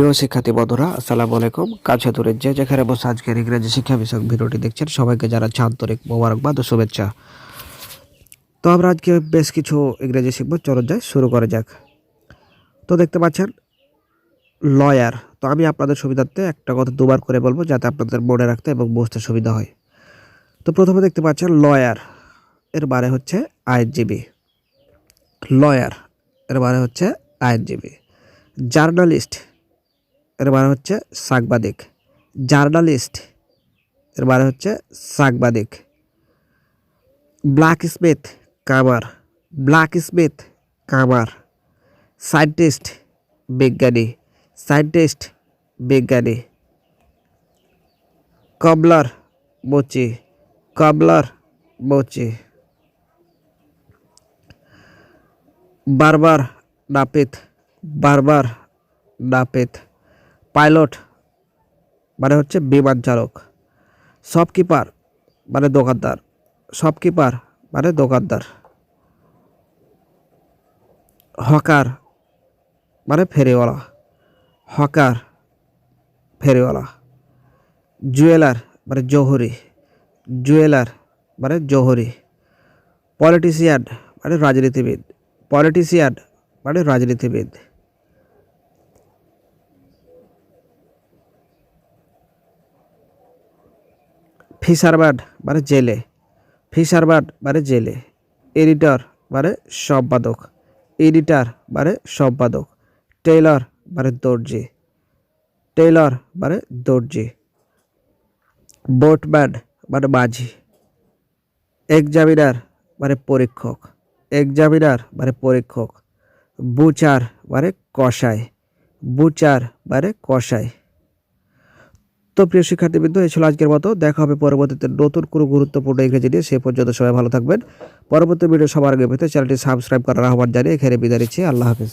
প্রিয় শিক্ষার্থী বন্ধুরা, আসসালামু আলাইকুম। কাছে দূরে যে যেখানে বসে আজকের ইংরেজি শিক্ষা বিষয়ক ভিডিওটি দেখছেন, সবাইকে যারা আন্তরিক মোবারকবাদ ও শুভেচ্ছা। তো আমরা আজকে বেশ কিছু ইংরেজি শিখব চলো যাই, শুরু করা যাক। তো দেখতে পাচ্ছেন, লয়ার। তো আমি আপনাদের সুবিধার্থে একটা কথা দুবার করে বলব, যাতে আপনাদের মনে রাখতে এবং বুঝতে সুবিধা হয়। তো প্রথমে দেখতে পাচ্ছেন, লয়ার, এর বারে হচ্ছে আইনজীবী। লয়ার, এর বারে হচ্ছে আইনজীবী। জার্নালিস্ট এর মানে হচ্ছে সাংবাদিক জার্নালিস্ট, এর মানে হচ্ছে সাংবাদিক ব্ল্যাক স্মিথ কামার। ব্ল্যাক স্মিথ কামার। সায়েন্টিস্ট বিজ্ঞানী। সায়েন্টিস্ট বিজ্ঞানী। কবলার বচি কবলার বচি বারবার নাপিত। বারবার নাপিত। পাইলট মানে হচ্ছে বিমান চালক শপকিপার মানে দোকানদার শপকিপার মানে দোকানদার হকার মানে ফেরিওয়ালা হকার ফেরিওয়ালা জুয়েলার মানে জহুরি জুয়েলার মানে জহুরি পলিটিশিয়ান মানে রাজনীতিবিদ পলিটিশিয়ান মানে রাজনীতিবিদ। ফিশারম্যান মানে জেলে ফিশারম্যান মানে জেলে, এডিটর মানে সম্পাদক, এডিটার মানে সম্পাদক, টেইলর মানে দর্জি, টেইলর মানে দর্জি, বোটম্যান মানে মাঝি, এক্সামিনার মানে পরীক্ষক, এক্সামিনার মানে পরীক্ষক, বুচার মানে কষাই বুচার মানে কষাই তো প্রিয় শিক্ষার্থীবৃন্দ, এই ছিল আজকের মতো। দেখা হবে পরবর্তীতে নতুন কোনো গুরুত্বপূর্ণ ইংরেজি নিয়ে। সে পর্যন্ত সবাই ভালো থাকবেন। পরবর্তী ভিডিও সবার আগে পেতে চ্যানেলটি সাবস্ক্রাইব করার আহ্বান জানিয়ে এখানে বিদায় নিচ্ছি। আল্লাহ হাফিজ।